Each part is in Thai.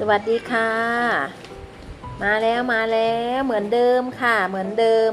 สวัสดีค่ะ มาแล้วมาแล้วเหมือนเดิมค่ะ เหมือนเดิม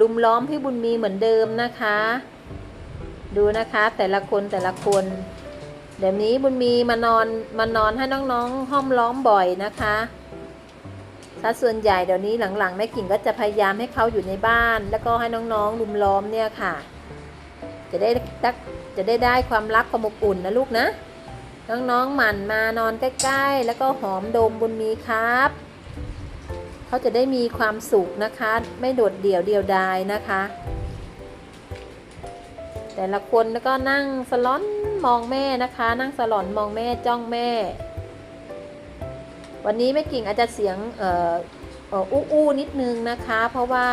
ลุมล้อมพี่บุญมีเหมือนเดิมนะคะ ดูนะคะแต่ละคนแต่ละคนเดี๋ยวนี้บุญมีมานอนมานอนให้น้องๆห้อมล้อมบ่อยนะคะถ้าส่วนใหญ่เดี๋ยวนี้หลังๆแม่กิ่งก็จะพยายามให้เขาอยู่ในบ้าน แล้วก็ให้น้องๆลุมล้อมเนี่ยค่ะ จะได้จะได้ได้ความรักความอบอุ่นนะลูกนะ น้องๆหมั่นมานอนใกล้ๆ แล้วก็หอมดมบุญมีครับ เขาจะได้มีความสุขนะคะ ไม่โดดเดี่ยวเดียวดายนะคะ แต่ละคนแล้วก็นั่งสลอนมองแม่นะคะ นั่งสลอนมองแม่จ้องแม่ วันนี้แม่กิ่งอาจจะเสียงเอ่อเอ่ออู้อู้นิดนึงนะคะ เพราะว่า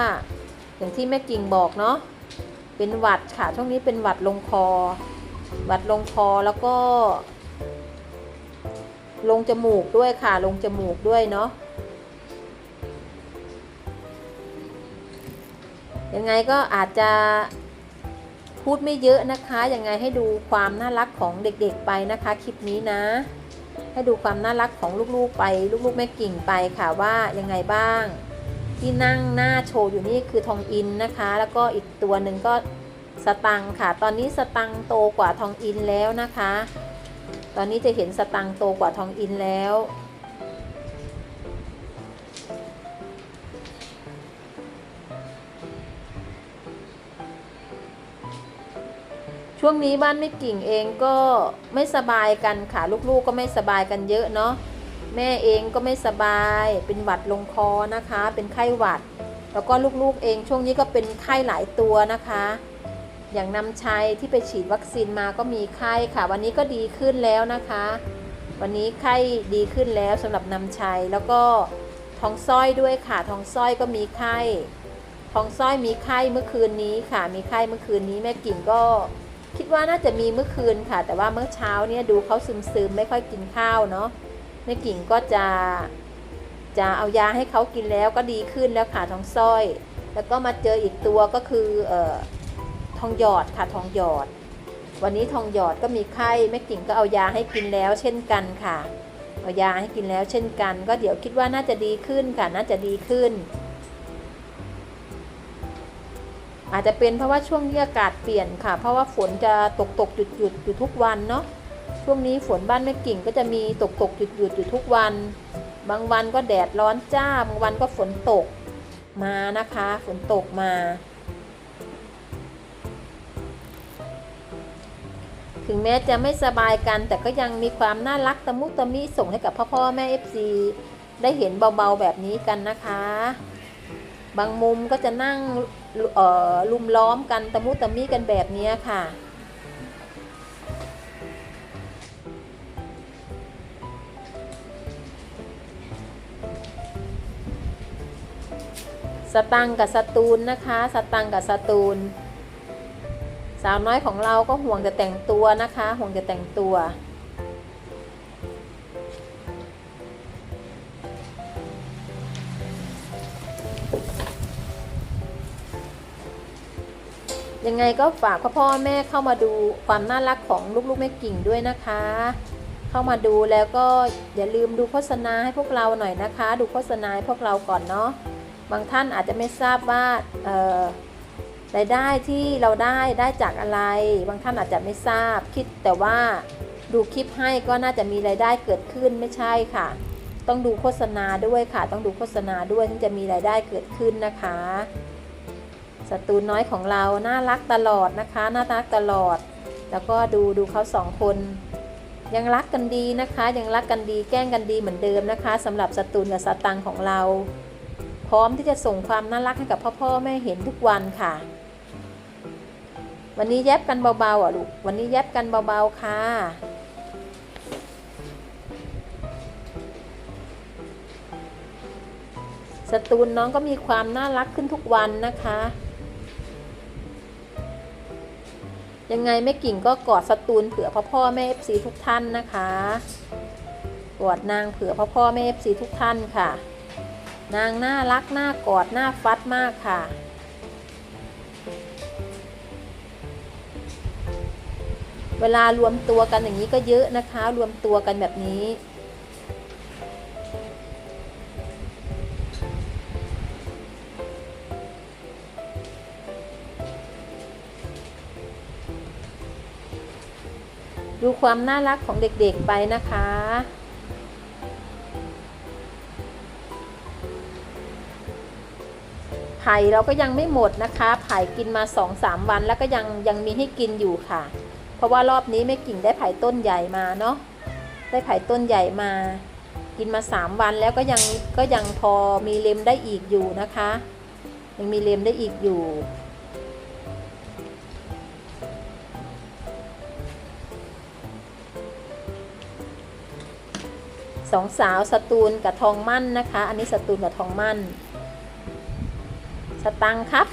อย่างที่แม่กิ่งบอกเนาะเป็นหวัดค่ะช่วงนี้เป็นหวัดลงคอ หวัดลงคอแล้วก็ ลงจมูกด้วยค่ะ ลงจมูกด้วยเนาะยังไงก็อาจจะพูดไม่เยอะนะคะ ยังไงให้ดูความน่ารักของเด็กๆไปนะคะ คลิปนี้นะ ให้ดูความน่ารักของลูกๆไป ลูกๆแม่กิ่งไปค่ะว่ายังไงบ้าง ที่นั่งหน้าโชว์อยู่นี่คือทองอินนะคะ แล้วก็อีกตัวหนึ่งก็สตังค่ะ ตอนนี้สตังโตกว่าทองอินแล้วนะคะ ตอนนี้จะเห็นสตังค์โตกว่าทองอินแล้ว ช่วงนี้บ้านไม่กิ่งเองก็ไม่สบายกันค่ะลูกๆก็ไม่สบายกันเยอะเนาะแม่เองก็ไม่สบายเป็นหวัดลงคอนะคะ เป็นไข้หวัด แล้วก็ลูกๆเองช่วงนี้ก็เป็นไข้หลายตัวนะคะ อย่างนำชัยที่ไปฉีดวัคซีนมาก็มีไข้ค่ะ วันนี้ก็ดีขึ้นแล้วนะคะ วันนี้ไข้ดีขึ้นแล้วสำหรับนำชัยแล้วก็ทองสร้อยด้วยค่ะ ทองสร้อยก็มีไข้ ทองสร้อยมีไข้เมื่อคืนนี้ค่ะ มีไข้เมื่อคืนนี้แม่กิ่งก็คิดว่าน่าจะมีเมื่อคืนค่ะ แต่ว่าเมื่อเช้าเนี่ยดูเขาซึมๆไม่ค่อยกินข้าวเนาะแม่กิ่งก็จะจะเอายาให้เขากินแล้วก็ดีขึ้นแล้วค่ะทองสร้อย แล้วก็มาเจออีกตัวก็คือเอ่อ ทองหยอดค่ะทองหยอด วันนี้ทองหยอดก็มีไข้แม่กิ่งก็เอายาให้กินแล้ว เช่นกันค่ะ เอายาให้กินแล้วเช่นกัน ก็เดี๋ยวคิดว่าน่าจะดีขึ้นค่ะน่าจะดีขึ้น อาจจะเป็นเพราะว่าช่วงนี้อากาศเปลี่ยนค่ะ เพราะว่าฝนจะตกตกหยุดหยุดอยู่ทุกวันเนาะช่วงนี้ฝนบ้านแม่กิ่งก็จะมีตกตกหยุดหยุดอยู่ทุกวัน บางวันก็แดดร้อนจ้า บางวันก็ฝนตกมานะคะ ฝนตกมา ถึงแม้จะไม่สบายกัน แต่ก็ยังมีความน่ารักตะมุตะมิส่งให้กับพ่อพ่อแม่ FC ได้เห็นเบาๆแบบนี้กันนะคะ บางมุมก็จะนั่งเอ่อลุมล้อมกันตะมุตะมิกันแบบนี้ค่ะสตังกับสตูลนะคะ สตังกับสตูล สาวน้อยของเราก็ห่วงจะแต่งตัวนะคะ ห่วงจะแต่งตัว ยังไงก็ฝากพ่อพ่อแม่เข้ามาดูความน่ารักของลูกๆแม่กิ่งด้วยนะคะ เข้ามาดูแล้วก็อย่าลืมดูโฆษณาให้พวกเราหน่อยนะคะ ดูโฆษณาให้พวกเราก่อนเนาะบางท่านอาจจะไม่ทราบว่าเอ่อ รายได้ที่เราได้ได้จากอะไร บางท่านอาจจะไม่ทราบ คิดแต่ว่าดูคลิปให้ก็น่าจะมีรายได้เกิดขึ้นไม่ใช่ค่ะ ต้องดูโฆษณาด้วยค่ะ ต้องดูโฆษณาด้วยถึงจะมีรายได้เกิดขึ้นนะคะสตูน้อยของเราน่ารักตลอดนะคะน่ารักตลอด แล้วก็ดูดูเขาสองคน ยังรักกันดีนะคะ ยังรักกันดีแกล้งกันดีเหมือนเดิมนะคะสำหรับสตูนกับสตังของเรา พร้อมที่จะส่งความน่ารักให้กับพ่อพ่อแม่เห็นทุกวันค่ะ วันนี้แยบกันเบาๆอะลูก วันนี้แยบกันเบาๆค่ะ สตูนน้องก็มีความน่ารักขึ้นทุกวันนะคะ ยังไงแม่กิ่งก็กอดสตูนเผื่อพ่อพ่อแม่เอฟซีทุกท่านนะคะกอดนางเผื่อพ่อพ่อแม่เอฟซีทุกท่านค่ะ นางน่ารักน่ากอดน่าฟัดมากค่ะ เวลารวมตัวกันอย่างนี้ก็เยอะนะคะ รวมตัวกันแบบนี้ดูความน่ารักของเด็กๆไปนะคะ ไผ่เราก็ยังไม่หมดนะคะ ไผ่กินมาสองสามวันแล้วก็ยังยังมีให้กินอยู่ค่ะ เพราะว่ารอบนี้แม่กิ่งได้ไผ่ต้นใหญ่มาเนาะได้ไผ่ต้นใหญ่มา กินมา 3 วันแล้วก็ยังก็ยังพอมีเลมได้อีกอยู่นะคะ ยังมีเลมได้อีกอยู่ สองสาวสตูลกับทองมั่นนะคะ อันนี้สตูลกับทองมั่น สตังค์ครับ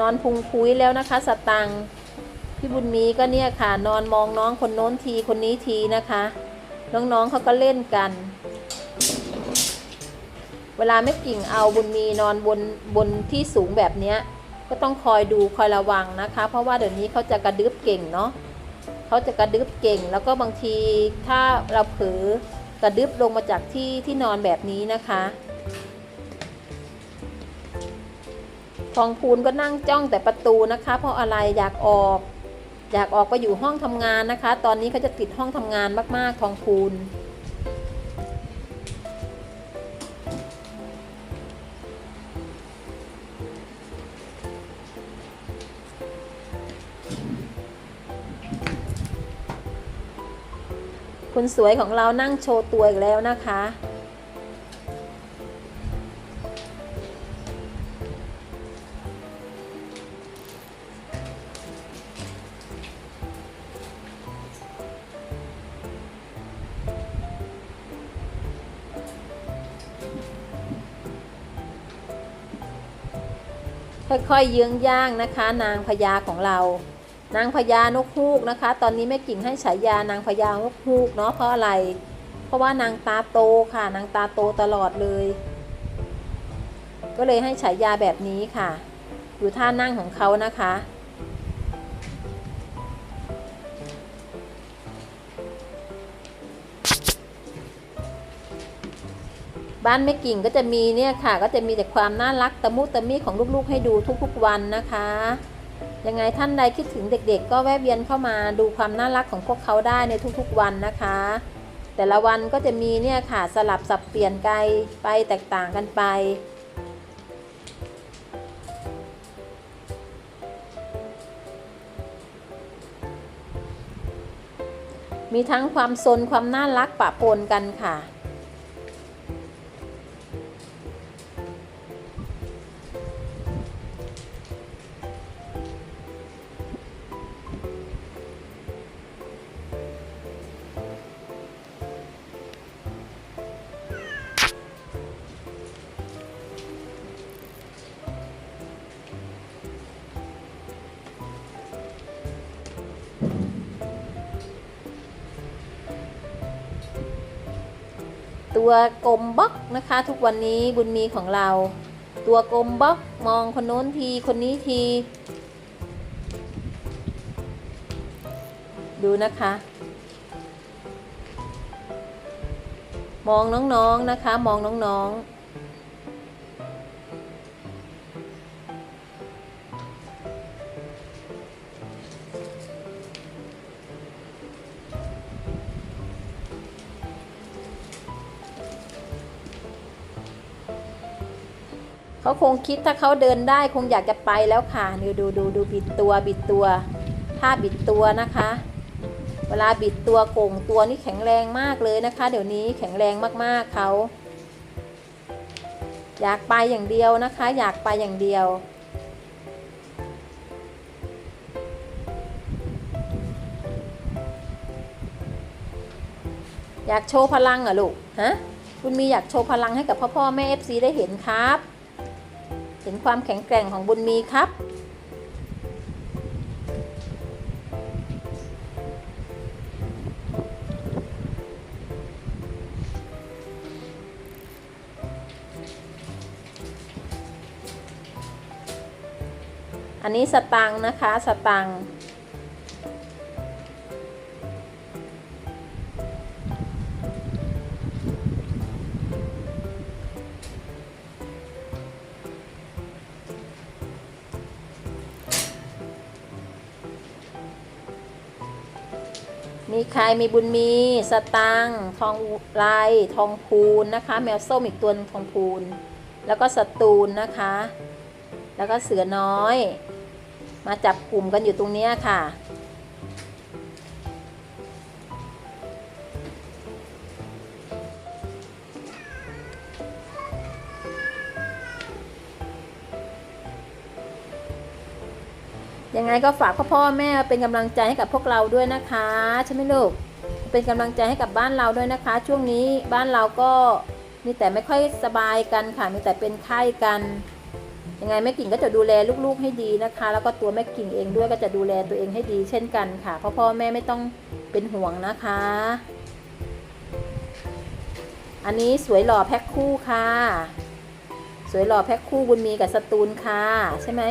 นอนพุงพุ้ยแล้วนะคะ สตังพี่บุญมีก็เนี่ยค่ะ นอนมองน้องคนโน้นทีคนนี้ทีนะคะ น้องๆเขาก็เล่นกัน เวลาแม่กิ่งเอาบุญมีนอนบนบนที่สูงแบบเนี้ยก็ต้องคอยดูคอยระวังนะคะ เพราะว่าเดี๋ยวนี้เขาจะกระดึบเก่งเนาะเขาจะกระดึบเก่ง แล้วก็บางทีถ้าเราเผลอกระดึบลงมาจากที่ที่นอนแบบนี้นะคะ ทองพูนก็นั่งจ้องแต่ประตูนะคะ เพราะอะไรอยากออก อยากออกไปอยู่ห้องทำงานนะคะ ตอนนี้เขาจะติดห้องทำงานมาก ๆ ทองพูนคุณสวยของเรานั่งโชว์ตัวอีกแล้วนะคะ ค่อยๆเยื้องย่างนะคะ นางพญาของเรา นางพญานกฮูกนะคะ ตอนนี้แม่กิ่งให้ฉายานางพญานกฮูกเนาะเพราะอะไร เพราะว่านางตาโตค่ะ นางตาโตตลอดเลย ก็เลยให้ฉายาแบบนี้ค่ะ อยู่ท่านั่งของเขานะคะ บ้านแม่กิ่งก็จะมีเนี่ยค่ะ ก็จะมีแต่ความน่ารักตะมุตะมิของลูกๆ ให้ดูทุกๆวันนะคะ ยังไงท่านใดคิดถึงเด็กๆ ก็แวะเวียนเข้ามาดูความน่ารักของพวกเขาได้ในทุกๆวันนะคะ แต่ละวันก็จะมีเนี่ยค่ะสลับสับเปลี่ยนไกลไปแตกต่างกันไปมีทั้งความซนความน่ารักปะปนกันค่ะ ตัวกลมบล็อกนะคะ ทุกวันนี้บุญมีของเรา ตัวกลมบล็อกมองคนโน้นทีคนนี้ที ดูนะคะ มองน้องๆนนะคะ มองน้องๆ คงคิดถ้าเขาเดินได้คงอยากจะไปแล้วค่ะดูดูดูดูบิดตัวบิดตัวท่าบิดตัวนะคะ เวลาบิดตัวโก่งตัวนี่แข็งแรงมากเลยนะคะ เดี๋ยวนี้แข็งแรงมากๆเขา อยากไปอย่างเดียวนะคะ อยากไปอย่างเดียวอยากโชว์พลังเหรอลูก ฮะ คุณมีอยากโชว์พลังให้กับพ่อพ่อแม่เอฟซีได้เห็นครับ เห็นความแข็งแกร่งของบุญมีครับ อันนี้สตังนะคะสตังค์ ใครมีบุญมี สตังทองลายทองพูนนะคะ แมวส้มอีกตัวนึงทองพูน แล้วก็สตูนนะคะ แล้วก็เสือน้อย มาจับกลุ่มกันอยู่ตรงนี้ค่ะ ยังไงก็ฝากพ่อพ่อแม่เป็นกำลังใจให้กับพวกเราด้วยนะคะใช่ไหมลูกเป็นกำลังใจให้กับบ้านเราด้วยนะคะ ช่วงนี้บ้านเราก็มีแต่ไม่ค่อยสบายกันค่ะมีแต่เป็นไข้กัน ยังไงแม่กิ่งก็จะดูแลลูกๆให้ดีนะคะ แล้วก็ตัวแม่กิ่งเองด้วยก็จะดูแลตัวเองให้ดี เช่นกันค่ะพ่อพ่อแม่ไม่ต้องเป็นห่วงนะคะ อันนี้สวยหล่อแพ็คคู่ค่ะ สวยหล่อแพ็คคู่บุญมีกับสตูลค่ะ ใช่ไหม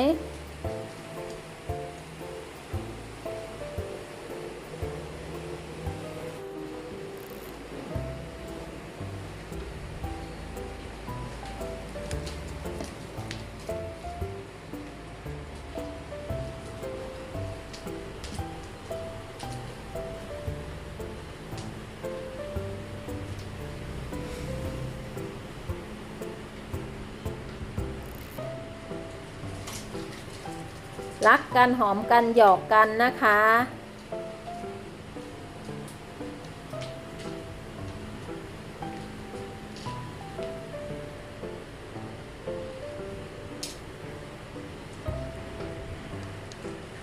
รักกันหอมกันหยอกกันนะคะ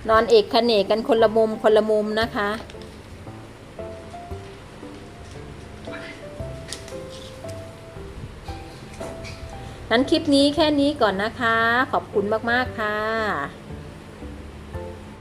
นอนเอกขนเนกกันคนละมุมคนละมุมนะคะนั้นคลิปนี้แค่นี้ก่อนนะคะ ขอบคุณมาก ๆ ค่ะ